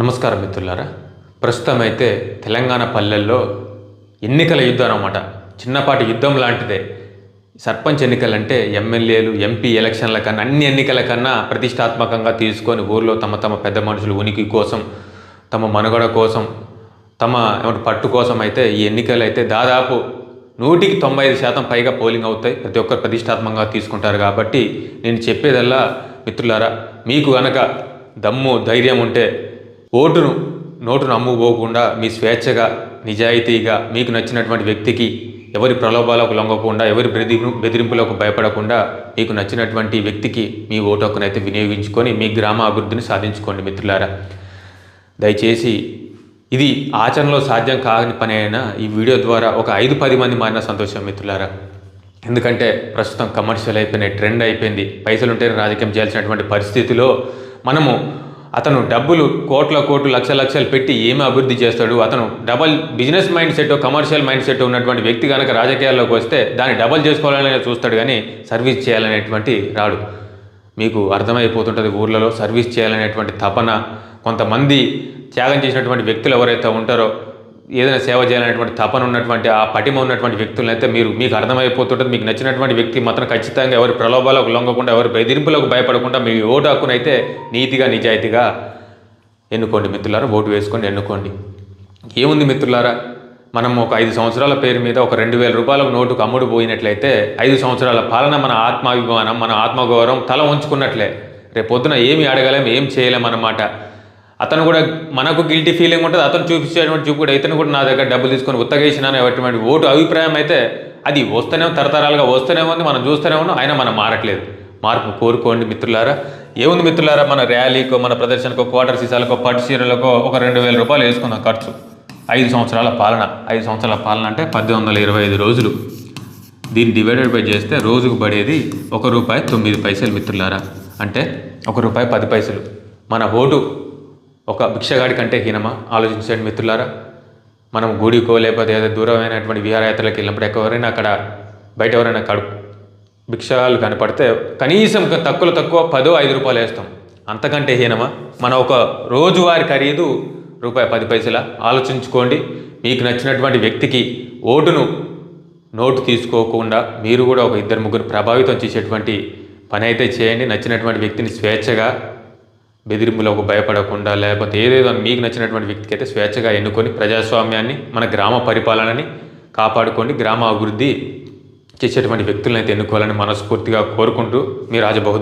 నమస్కారం మిత్రులారా. ప్రస్తుతం అయితే తెలంగాణ పల్లెల్లో ఎన్నికల యుద్ధం అనమాట చిన్నపాటి యుద్ధం లాంటిదే. సర్పంచ్ ఎన్నికలంటే ఎమ్మెల్యేలు ఎంపీ ఎలక్షన్ల కన్నా అన్ని ఎన్నికల కన్నా ప్రతిష్టాత్మకంగా తీసుకొని ఊర్లో తమ తమ పెద్ద మనుషులు ఉనికి కోసం తమ మనుగడ కోసం తమ ఏమంటే పట్టు కోసం అయితే ఈ ఎన్నికలు అయితే దాదాపు నూటికి తొంభై ఐదు శాతం పైగా పోలింగ్ అవుతాయి. ప్రతి ఒక్కరు ప్రతిష్టాత్మకంగా తీసుకుంటారు కాబట్టి నేను చెప్పేదల్లా మిత్రులారా మీకు గనక దమ్ము ధైర్యం ఉంటే ఓటును నోటును అమ్ముకోకుండా మీ స్వేచ్ఛగా నిజాయితీగా మీకు నచ్చినటువంటి వ్యక్తికి ఎవరి ప్రలోభాలకు లొంగకుండా ఎవరి బెదిరి బెదిరింపులకు భయపడకుండా మీకు నచ్చినటువంటి వ్యక్తికి మీ ఓటు హక్కునైతే వినియోగించుకొని మీ గ్రామ అభివృద్ధిని సాధించుకోండి మిత్రులారా. దయచేసి ఇది ఆచరణలో సాధ్యం కాని పని అయినా ఈ వీడియో ద్వారా ఒక ఐదు పది మంది మారిన సంతోషం మిత్రులారా. ఎందుకంటే ప్రస్తుతం కమర్షియల్ అయిపోయినాయి ట్రెండ్ అయిపోయింది. పైసలు ఉంటేనే రాజకీయం చేయాల్సినటువంటి పరిస్థితిలో మనము అతను డబ్బులు కోట్ల కోట్లు లక్ష లక్షలు పెట్టి ఏమి అభివృద్ధి చేస్తాడు? అతను double business mind set commercial mind set ఉన్నటువంటి వ్యక్తి కనుక రాజకీయాల్లోకి వస్తే దాన్ని డబల్ చేసుకోవాలని చూస్తాడు కానీ సర్వీస్ చేయాలనేటువంటి రాడు. మీకు అర్థమైపోతుంటుంది ఊర్లలో సర్వీస్ చేయాలనేటువంటి తపన. కొంతమంది త్యాగం చేసినటువంటి వ్యక్తులు ఎవరైతే ఉంటారో ఏదైనా సేవ చేయాలనేటువంటి తపన ఉన్నటువంటి ఆ పటిమ ఉన్నటువంటి వ్యక్తులను అయితే మీరు మీకు అర్థమైపోతుంటుంది మీకు నచ్చినటువంటి వ్యక్తి మాత్రం ఖచ్చితంగా ఎవరి ప్రలోభాలకు లొంగకుండా ఎవరి బెదిరింపులకు భయపడకుండా మీ ఓటు హక్కునైతే నీతిగా నిజాయితీగా ఎన్నుకోండి మిత్రులారా ఓటు వేసుకొని ఎన్నుకోండి. ఏముంది మిత్రులారా మనం ఒక ఐదు సంవత్సరాల పేరు మీద ఒక రెండు వేల రూపాయల నోటుకు అమ్ముడు పోయినట్లయితే ఐదు సంవత్సరాల పాలన మన ఆత్మాభిమానం మన ఆత్మగౌరవం తల ఉంచుకున్నట్లే రేపు పొద్దున ఏమి అడగలేం ఏం చేయలేం అన్నమాట. అతను కూడా మనకు గిల్టీ ఫీలింగ్ ఉంటుంది అతను చూపించేటువంటి చూపుడు ఇతను కూడా నా దగ్గర డబ్బులు తీసుకొని ఉత్తగేసినాను అనేటువంటి ఓటు అభిప్రాయం అయితే అది వస్తూనే తరతరాలుగా వస్తూనే ఉంది మనం చూస్తూనే ఉన్నాం అయినా మనం మారట్లేదు. మార్పు కోరుకోండి మిత్రులారా. ఏముంది మిత్రులారా మన ర్యాలీకో మన ప్రదర్శనకో క్వార్టర్ సీసాలకో పట్టు చీరలకో ఒక రెండు వేల రూపాయలు వేసుకుందాం ఖర్చు. ఐదు సంవత్సరాల పాలన. ఐదు సంవత్సరాల పాలన అంటే పద్దెనిమిది వందల ఇరవై ఐదు రోజులు. దీన్ని డివైడెడ్ బై చేస్తే రోజుకు పడేది ఒక రూపాయి తొమ్మిది పైసలు మిత్రులారా. అంటే ఒక రూపాయి పది పైసలు. మన ఓటు ఒక భిక్షగాడి కంటే హీనమా? ఆలోచించండి మిత్రులారా. మనం గుడికో లేకపోతే ఏదో దూరమైనటువంటి విహారయాత్రలకు వెళ్ళినప్పుడు ఎవరైనా అక్కడ బయట ఎవరైనా కడుపు భిక్షాలు కనపడితే కనీసం తక్కువ తక్కువ పదో ఐదు రూపాయలు వేస్తాం. అంతకంటే హీనమా? మన ఒక రోజువారి ఖరీదు రూపాయి పది పైసల? ఆలోచించుకోండి. మీకు నచ్చినటువంటి వ్యక్తికి ఓటును నోటు తీసుకోకుండా మీరు కూడా ఒక ఇద్దరు ముగ్గురు ప్రభావితం చేసేటువంటి పని అయితే చేయండి. నచ్చినటువంటి వ్యక్తిని స్వేచ్ఛగా బెదిరింపులకు భయపడకుండా లేకపోతే ఏదేదో మీకు నచ్చినటువంటి వ్యక్తికి అయితే స్వేచ్ఛగా ఎన్నుకొని ప్రజాస్వామ్యాన్ని మన గ్రామ పరిపాలనని కాపాడుకోండి గ్రామ అభివృద్ధి చేసేటువంటి వ్యక్తులను అయితే ఎన్నుకోవాలని మనస్ఫూర్తిగా కోరుకుంటూ మీ రాజబహు